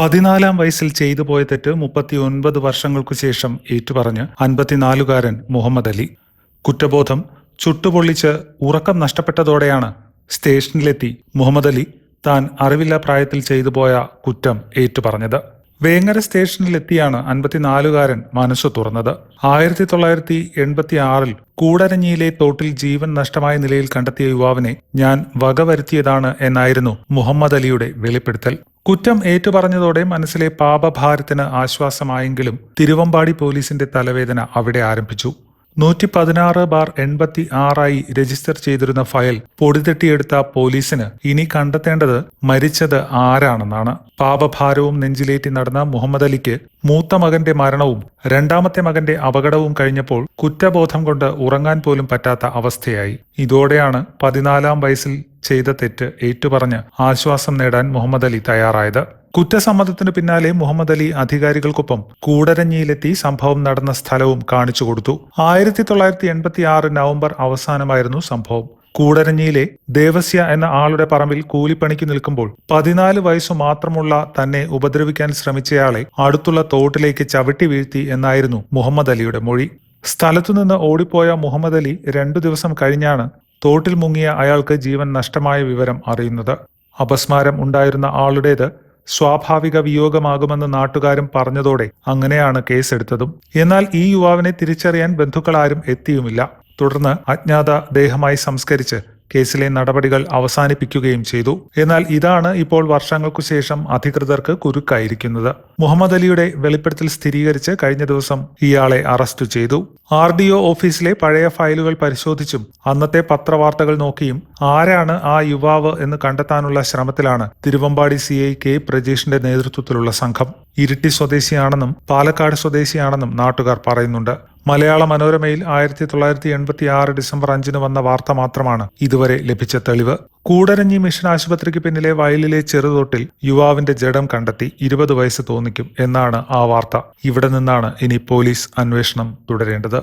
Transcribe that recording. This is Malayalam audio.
പതിനാലാം വയസ്സിൽ ചെയ്തു പോയ തെറ്റ് മുപ്പത്തി ഒൻപത് വർഷങ്ങൾക്കു ശേഷം ഏറ്റുപറഞ്ഞ് അൻപത്തിനാലുകാരൻ മുഹമ്മദ് അലി. കുറ്റബോധം ചുട്ടുപൊള്ളിച്ച് ഉറക്കം നഷ്ടപ്പെട്ടതോടെയാണ് സ്റ്റേഷനിലെത്തി മുഹമ്മദ് അലി താൻ അറിവില്ല പ്രായത്തിൽ ചെയ്തു പോയ കുറ്റം ഏറ്റുപറഞ്ഞത്. വേങ്ങര സ്റ്റേഷനിലെത്തിയാണ് അൻപത്തിനാലുകാരൻ മനസ്സു തുറന്നത്. ആയിരത്തി തൊള്ളായിരത്തി എൺപത്തി ആറിൽ കൂടരഞ്ഞിയിലെ തോട്ടിൽ ജീവൻ നഷ്ടമായ നിലയിൽ കണ്ടെത്തിയ യുവാവിനെ ഞാൻ വകവരുത്തിയതാണ് എന്നായിരുന്നു മുഹമ്മദ് അലിയുടെ വെളിപ്പെടുത്തൽ. കുറ്റം ഏറ്റുപറഞ്ഞതോടെ മനസ്സിലെ പാപഭാരത്തിന് ആശ്വാസമായെങ്കിലും തിരുവമ്പാടി പോലീസിന്റെ തലവേദന അവിടെ ആരംഭിച്ചു. നൂറ്റി പതിനാറ് ബാർ എൺപത്തി ആറായി രജിസ്റ്റർ ചെയ്തിരുന്ന ഫയൽ പൊടിതട്ടിയെടുത്ത പോലീസിന് ഇനി കണ്ടെത്തേണ്ടത് മരിച്ചത് ആരാണെന്നാണ്. പാപഭാരവും നെഞ്ചിലേറ്റി നടന്ന മുഹമ്മദ് അലിക്ക് മൂത്ത മകന്റെ മരണവും രണ്ടാമത്തെ മകന്റെ അപകടവും കഴിഞ്ഞപ്പോൾ കുറ്റബോധം കൊണ്ട് ഉറങ്ങാൻ പോലും പറ്റാത്ത അവസ്ഥയായി. ഇതോടെയാണ് പതിനാലാം വയസ്സിൽ ചെയ്ത തെറ്റ് ഏറ്റുപറഞ്ഞ് ആശ്വാസം നേടാൻ മുഹമ്മദ് അലി തയ്യാറായത്. കുറ്റസമ്മതത്തിനു പിന്നാലെ മുഹമ്മദ് അലി അധികാരികൾക്കൊപ്പം കൂടരഞ്ഞിയിലെത്തി സംഭവം നടന്ന സ്ഥലവും കാണിച്ചു കൊടുത്തു. ആയിരത്തി തൊള്ളായിരത്തി എൺപത്തി ആറ് നവംബർ അവസാനമായിരുന്നു സംഭവം. കൂടരഞ്ഞിയിലെ ദേവസ്യ എന്ന ആളുടെ പറമ്പിൽ കൂലിപ്പണിക്ക് നിൽക്കുമ്പോൾ പതിനാല് വയസ്സു മാത്രമുള്ള തന്നെ ഉപദ്രവിക്കാൻ ശ്രമിച്ചയാളെ അടുത്തുള്ള തോട്ടിലേക്ക് ചവിട്ടി വീഴ്ത്തി എന്നായിരുന്നു മുഹമ്മദ് അലിയുടെ മൊഴി. സ്ഥലത്തുനിന്ന് ഓടിപ്പോയ മുഹമ്മദ് അലി രണ്ടു ദിവസം കഴിഞ്ഞാണ് തോട്ടിൽ മുങ്ങിയ അയാൾക്ക് ജീവൻ നഷ്ടമായ വിവരം അറിയുന്നത്. അപസ്മാരം ഉണ്ടായിരുന്ന ആളുടേത് സ്വാഭാവിക വിയോഗമാകുമെന്ന് നാട്ടുകാരും പറഞ്ഞതോടെ അങ്ങനെയാണ് കേസെടുത്തതും. എന്നാൽ ഈ യുവാവിനെ തിരിച്ചറിയാൻ ബന്ധുക്കളാരും എത്തിയുമില്ല. തുടർന്ന് അജ്ഞാത ദേഹമായി സംസ്കരിച്ച് കേസിലെ നടപടികൾ അവസാനിപ്പിക്കുകയും ചെയ്തു. എന്നാൽ ഇതാണ് ഇപ്പോൾ വർഷങ്ങൾക്കു ശേഷം അധികൃതർക്ക് കുരുക്കായിരിക്കുന്നത്. മുഹമ്മദ് അലിയുടെ വെളിപ്പെടുത്തൽ സ്ഥിരീകരിച്ച് കഴിഞ്ഞ ദിവസം ഇയാളെ അറസ്റ്റ് ചെയ്തു. ആർ ഡി ഒ ഓഫീസിലെ പഴയ ഫയലുകൾ പരിശോധിച്ചും അന്നത്തെ പത്രവാർത്തകൾ നോക്കിയും ആരാണ് ആ യുവാവ് എന്ന് കണ്ടെത്താനുള്ള ശ്രമത്തിലാണ് തിരുവമ്പാടി സി ഐ കെ പ്രജീഷിന്റെ നേതൃത്വത്തിലുള്ള സംഘം. ഇരിട്ടി സ്വദേശിയാണെന്നും പാലക്കാട് സ്വദേശിയാണെന്നും നാട്ടുകാർ പറയുന്നുണ്ട്. മലയാള മനോരമയിൽ ആയിരത്തി തൊള്ളായിരത്തി എൺപത്തി ആറ് ഡിസംബർ അഞ്ചിന് വന്ന വാർത്ത മാത്രമാണ് ഇതുവരെ ലഭിച്ച തെളിവ്. കൂടരഞ്ഞി മിഷൻ ആശുപത്രിക്ക് പിന്നിലെ വയലിലെ ചെറുതോട്ടിൽ യുവാവിന്റെ ജഡം കണ്ടെത്തി ഇരുപത് വയസ്സ് തോന്നിക്കും എന്നാണ് ആ വാർത്ത. ഇവിടെ നിന്നാണ് ഇനി പോലീസ് അന്വേഷണം തുടരേണ്ടത്.